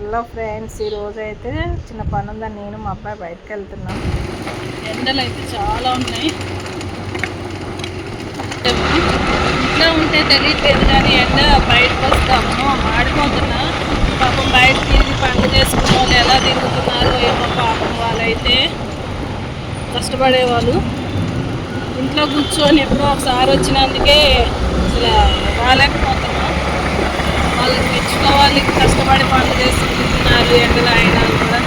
Hello friends ఈరోజు అయితే చిన్న పని ఉందని నేను మా అబ్బాయి బయటకు వెళ్తున్నాం ఎండలు అయితే చాలా ఉన్నాయి. ఇంట్లో ఉంటే తెలియట్లేదు కానీ ఎండ బయటకు వస్తాము ఆడిపోతున్నా. పాపం బయట తిరిగి పనులు చేసుకున్న వాళ్ళు ఎలా తిరుగుతున్నారో ఏమో పాపం వాళ్ళైతే కష్టపడేవాళ్ళు. ఇంట్లో కూర్చొని ఎప్పుడో ఒకసారి వచ్చినందుకే అసలు రాలేకపోతున్నాం. వాళ్ళకి మెచ్చుకోవాలి కష్టపడి పనులు ఎండలు అయినా కూడా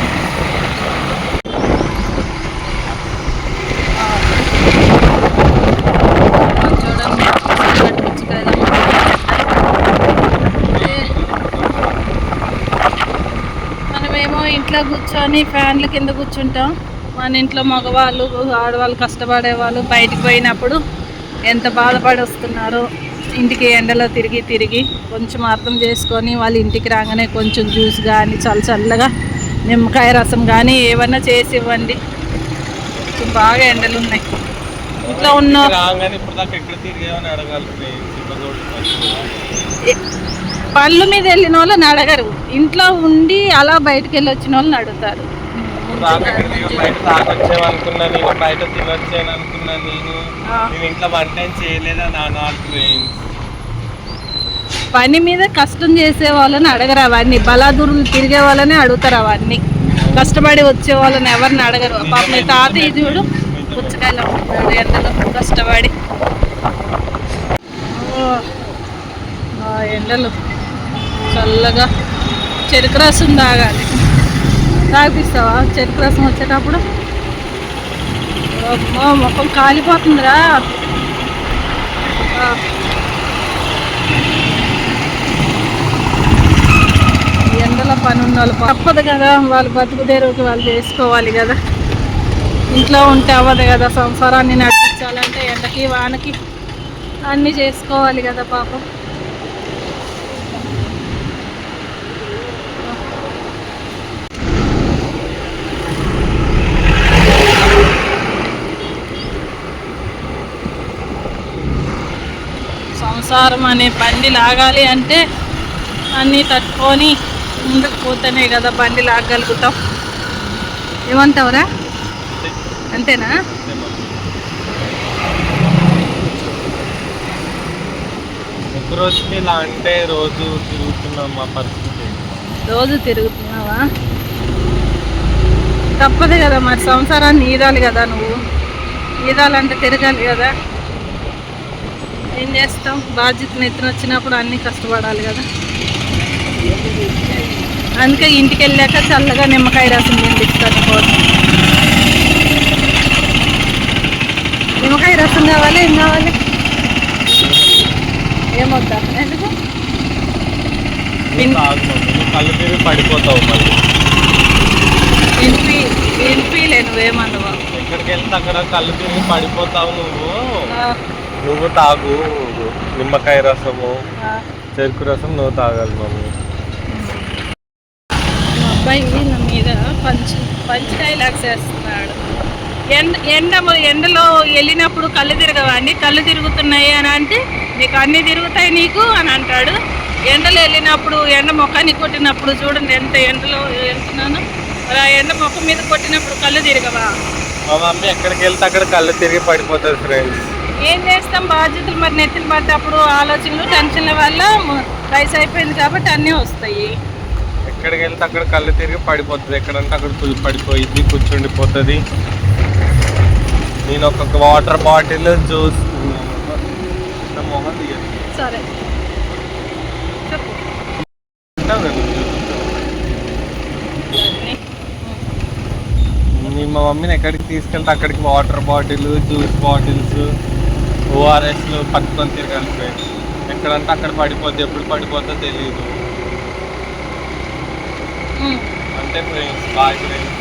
మనమేమో ఇంట్లో కూర్చొని ఫ్యాన్ల కింద కూర్చుంటాం. మన ఇంట్లో మగవాళ్ళు ఆడవాళ్ళు కష్టపడేవాళ్ళు బయటికి పోయినప్పుడు ఎంత బాధపడి వస్తున్నారో ఇంటికి ఎండలో తిరిగి తిరిగి కొంచెం అర్థం చేసుకొని వాళ్ళ ఇంటికి రాగానే కొంచెం జ్యూస్ కానీ చల్ల చల్లగా నిమ్మకాయ రసం కానీ ఏమన్నా చేసి ఇవ్వండి. కొంచెం బాగా ఎండలు ఉన్నాయి. ఇంట్లో ఉన్న పళ్ళు మీద వెళ్ళిన వాళ్ళని అడగరు. ఇంట్లో ఉండి అలా బయటకు వెళ్ళి వచ్చిన వాళ్ళని అడుగుతారు. ఇప్పుడు బయట తాగొచ్చాం అనుకున్నా నేను బయట తినొచ్చాను అనుకున్నా నేను నేను ఇంట్లో వంట ఏం చేయలేదా నా నాట్ పని మీద కష్టం చేసే వాళ్ళని అడగరు అవన్నీ. బలాదూరులు తిరిగే వాళ్ళని అడుగుతారు అవన్నీ. కష్టపడి వచ్చే వాళ్ళని ఎవరిని అడగరు. పాప మీ తాతయ్య చూడు పుచ్చకాయలు అమ్ముతున్నాడు ఎండలో. కష్టపడి. ఎండలు చల్లగా చెరుకు రసం తాగాలి. తాగిపిస్తావా చెరుకు రసం వచ్చేటప్పుడు? అమ్మో కాలిపోతుందిరా. ఎండల పని ఉన్న వాళ్ళు తప్పదు కదా. వాళ్ళు బతుకు వాళ్ళు చేసుకోవాలి కదా. ఇంట్లో ఉంటే అవ్వదు కదా. సంసారాన్ని నడిపించాలంటే ఎండకి వానకి అన్నీ చేసుకోవాలి కదా పాపం. సంసారం అనే బండి లాగాలి అంటే అన్నీ తట్టుకొని ముందుకు పోతేనే కదా బండి లాగగలుగుతాం. ఏమంటావురా? అంతేనా? ఒక రోజుకి ఇలా అంటే రోజు తిరుగుతున్నాం మా పరిస్థితి. రోజు తిరుగుతున్నావా? తప్పదు కదా మరి సంసారాన్ని ఈదాలి కదా నువ్వు. ఈదాలంటే తిరగాలి కదా. ఏం చేస్తాం? బాధ్యతను ఎత్తున వచ్చినప్పుడు అన్నీ కష్టపడాలి కదా. అందుకే ఇంటికి వెళ్ళాక చల్లగా నిమ్మకాయ రసం తినిపిస్తాను కోసం నిమ్మకాయ రసం కావాలి ఏం కావాలి? ఏమొద్దా? ఎందుకు? తిరిగి పడిపోతావు వినిపి వినిపిలే నువ్వేమన్నావా ఎక్కడికి వెళ్తే అక్కడ కళ్ళు తిరిగి పడిపోతావు నువ్వు. నువ్వు తాగు నిమ్మకాయ రసము. చెరుకు రసం నువ్వు తాగాలి మమ్మీ. అబ్బాయి నా మీద పంచ్ పంచ్ డైలాగ్స్ వేస్తున్నాడు. ఎండ ఎండ ఎండలో వెళ్ళినప్పుడు కళ్ళు తిరగవా అండి? కళ్ళు తిరుగుతున్నాయి అని అంటే నీకు అన్నీ తిరుగుతాయి నీకు అని అంటాడు. ఎండలో వెళ్ళినప్పుడు ఎండ మొఖాన్ని కొట్టినప్పుడు చూడండి ఎంత ఎండలో వెళ్తున్నాను. ఆ ఎండ మొఖం మీద కొట్టినప్పుడు కళ్ళు తిరగవా? మా మమ్మీ ఎక్కడికి వెళ్తే అక్కడ కళ్ళు తిరిగి పడిపోతుంది ఫ్రెండ్స్ ఏం చేస్తాం? బాధ్యతలు మరి నెత్తిన పడ్డప్పుడు ఆలోచనలు టెన్షన్ల వల్ల వయసు అయిపోయింది కాబట్టి అన్నీ వస్తాయి. ఎక్కడికి వెళ్తే అక్కడ కళ్ళు తిరిగి పడిపోతుంది. ఎక్కడంటే అక్కడ పడిపోయింది కూర్చుండిపోతుంది. నేను ఒక వాటర్ బాటిల్ జ్యూస్. సరే. మా మమ్మీని ఎక్కడికి తీసుకెళ్తే అక్కడికి వాటర్ బాటిల్ జ్యూస్ బాటిల్స్? ఓఆర్ఎస్లు పట్టుకొని తిరగాలి ఫ్రెండ్స్ ఎక్కడంటే అక్కడ పడిపోద్ది ఎప్పుడు పడిపోద్దో తెలియదు. అంటే ఫ్రెండ్స్ బాయ్ ఫ్రెండ్స్.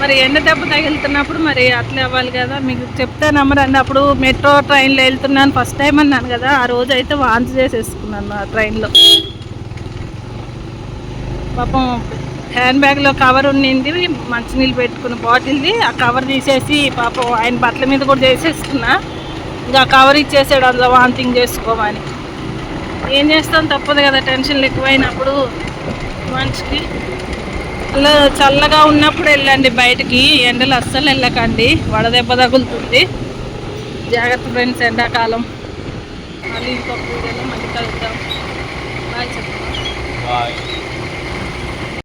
మరి ఎండ దెబ్బ తగులుతున్నప్పుడు మరి అట్లే అవ్వాలి కదా. మీకు చెప్తే నమ్మరండి. అప్పుడు మెట్రో ట్రైన్లో వెళ్తున్నాను ఫస్ట్ టైం అన్నాను కదా. ఆ రోజు అయితే వాంతి చేసేసుకున్నాను ఆ ట్రైన్లో. పాపం హ్యాండ్ బ్యాగ్లో కవర్ ఉండింది మంచినీళ్ళు పెట్టుకున్న బాటిల్ది ఆ కవర్ తీసేసి పాపం ఆయన బట్టల మీద కూడా చేసేసుకున్నా. ఇంకా కవర్ ఇచ్చేసాడు అందులో వాంతింగ్ చేసుకోమని. ఏం చేస్తాం తప్పదు కదా టెన్షన్లు ఎక్కువైనప్పుడు మనిషికి. అలా చల్లగా ఉన్నప్పుడు వెళ్ళండి బయటికి ఎండలు అస్సలు వెళ్ళకండి వడదెబ్బ తగులుతుంది. జాగ్రత్త ఫ్రెండ్స్ ఎండాకాలం. మళ్ళీ ఇంకొక వీడియోలో మళ్ళీ కలుద్దాం. బాయ్ చెప్తాం బాయ్.